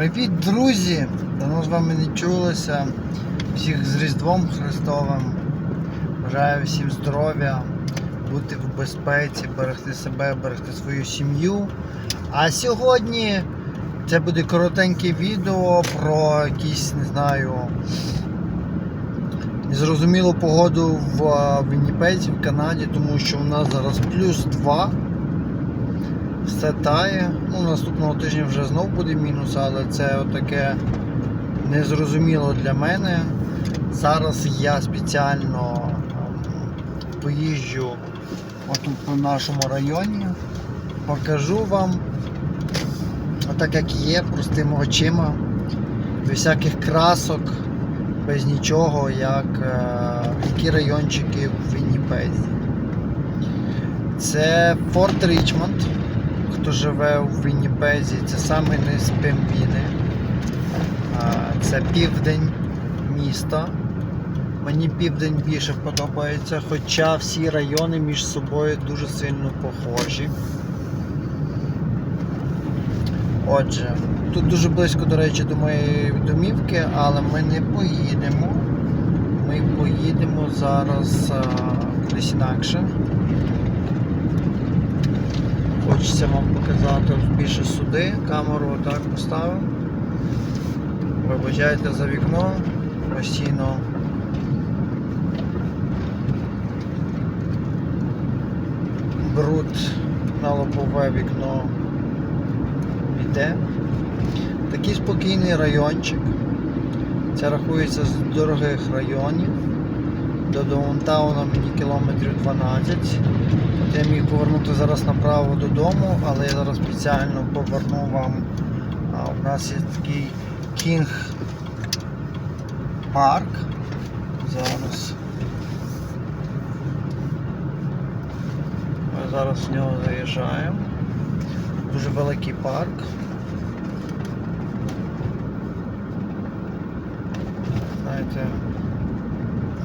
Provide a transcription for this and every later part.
Привіт, друзі! Давно з вами не чулося. Всіх з Різдвом Христовим. Бажаю всім здоров'я, бути в безпеці, берегти себе, берегти свою сім'ю. А сьогодні це буде коротеньке відео про якісь, не знаю, незрозумілу погоду в е, Вінніпезі, в Канаді, тому що у нас зараз плюс 2 все тає. Ну, наступного тижня вже знов буде мінус, але це таке незрозуміло для мене. Зараз я спеціально ем, поїжджу отут по нашому районі, покажу вам, отак як є, простими очима, без всяких красок, без нічого, як, е, які райончики в Вінніпезі. Це Форт Річмонд хто живе у Вінніпезі, це саме низ Пембіни. Це південь міста. Мені південь більше подобається, хоча всі райони між собою дуже сильно похожі. Отже, тут дуже близько, до речі, до моєї домівки, але ми не поїдемо. Ми поїдемо зараз а, кудись інакше. Хочеться вам показати більше сюди, камеру отак поставив. Вибачайте за вікно, постійно. Бруд на лобове вікно йде. Такий спокійний райончик. Це рахується з дорогих районів. До даунтауна мені кілометрів 12. Я міг повернути зараз направо додому, але я зараз спеціально поверну вам. У нас є такий Кінг парк. Зараз. Ми зараз в нього заїжджаємо. Дуже великий парк. Знаєте,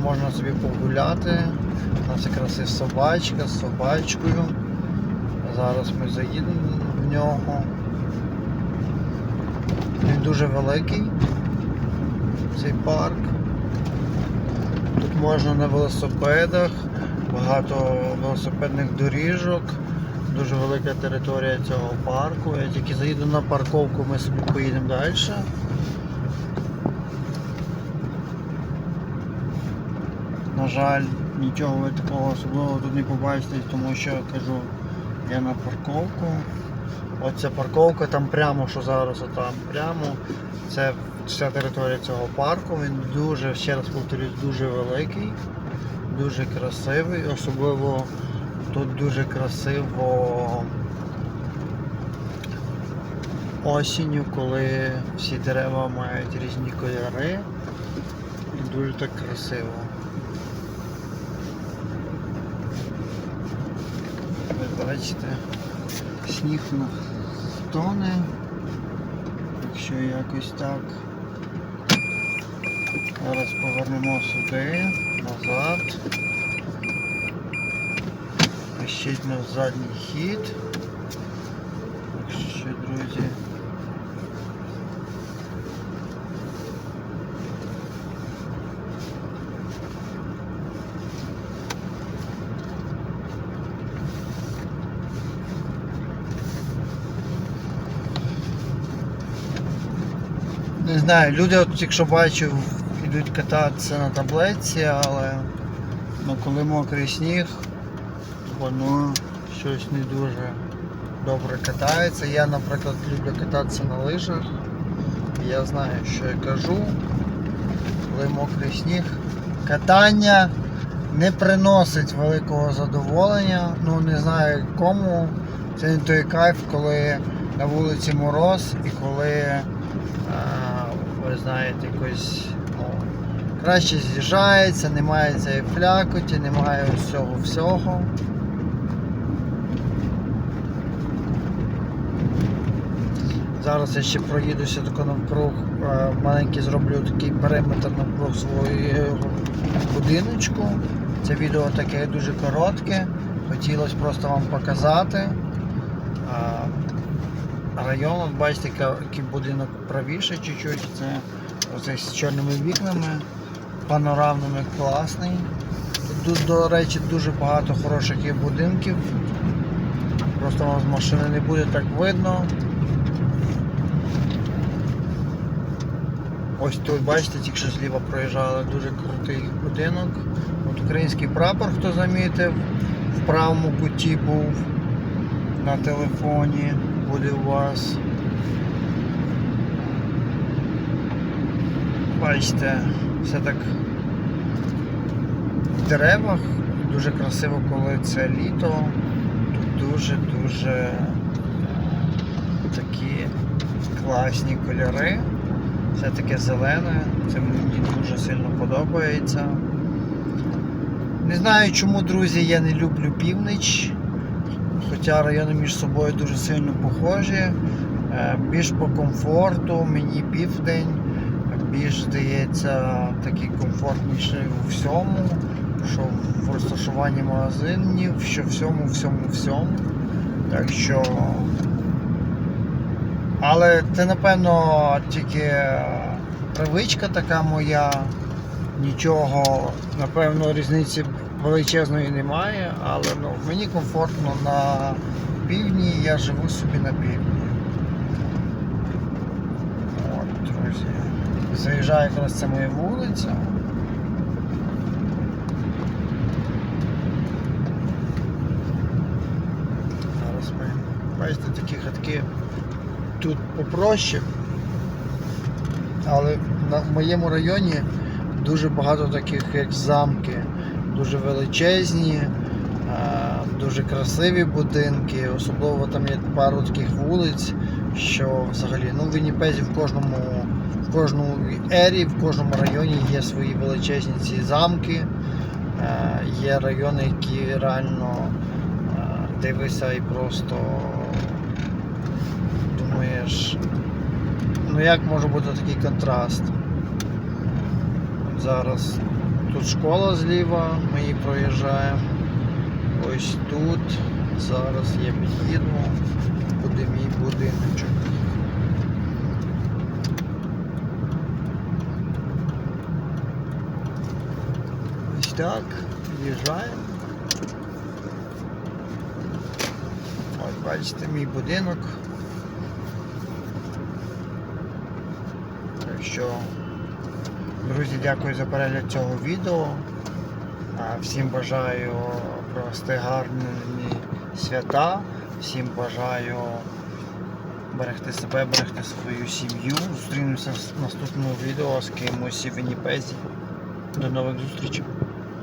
можна собі погуляти. У нас якраз є собачка з собачкою. Зараз ми заїдемо в нього. Він дуже великий, цей парк. Тут можна на велосипедах, багато велосипедних доріжок, дуже велика територія цього парку. Я тільки заїду на парковку, ми собі поїдемо далі. На жаль, нічого ви такого особливого тут не побачите, тому що кажу, я на парковку. Оця парковка там прямо, що зараз отам прямо. Це вся територія цього парку. Він дуже, ще раз повторюсь, дуже великий, дуже красивий. Особливо тут дуже красиво осінню, коли всі дерева мають різні кольори. І дуже так красиво. Бачите, сніг на тоне, якщо якось так. Зараз повернемо сюди, назад. Пишіть на задній хід. Так друзі. Не знаю, люди, от, якщо бачу, йдуть кататися на таблетці, але ну, коли мокрий сніг, воно щось не дуже добре катається. Я, наприклад, люблю кататися на лижах. Я знаю, що я кажу. Коли мокрий сніг, катання не приносить великого задоволення. Ну не знаю кому. Це не той кайф, коли на вулиці мороз і коли ви знаєте, якось ну, краще з'їжджається, немає цієї флякоті, немає всього всього. Зараз я ще проїдуся тако навкруг, е, маленький зроблю такий периметр навкруг свого будиночку. Це відео таке дуже коротке. Хотілося просто вам показати. Район, от бачите, який будинок правіше чуть-чуть. Це оцей з чорними вікнами, панорамними, класний. Тут, до речі, дуже багато хороших є будинків. Просто вам з машини не буде так видно. Ось тут, бачите, тільки що зліва проїжджали дуже крутий будинок. От український прапор, хто замітив, в правому куті був на телефоні, буде у вас. Бачите, все так в деревах. Дуже красиво, коли це літо. Тут дуже-дуже такі класні кольори. Все таке зелене, це мені дуже сильно подобається. Не знаю чому, друзі, я не люблю північ, хоча райони між собою дуже сильно похожі. Е, Більш по комфорту, мені південь, більш здається такий комфортніший у всьому, що в розташуванні магазинів, що всьому, всьому, всьому. Так що але це напевно тільки привичка така моя. Нічого, напевно, різниці величезної немає, але ну, мені комфортно на півдні, я живу собі на півдні. От, друзі. Заїжджаю якраз це моя вулиця. Зараз ми бачите такі хатки тут попроще. Але на, моєму районі дуже багато таких як замки, дуже величезні, е, дуже красиві будинки, особливо там є пару таких вулиць, що взагалі ну, в Вінніпезі в кожному, в кожному ері, в кожному районі є свої величезні ці замки. Е, Є райони, які реально е, дивишся і просто думаєш, ну як може бути такий контраст? Зараз тут школа зліва, ми її проїжджаємо. Ось тут. Зараз я під'їду, буде мій будиночок. Ось так, під'їжджаємо. Ось бачите мій будинок. Так що, друзі, дякую за перегляд цього відео. Всім бажаю провести гарні свята. Всім бажаю берегти себе, берегти свою сім'ю. Зустрінемося в наступному відео з кимось в Вінніпезі. До нових зустрічей.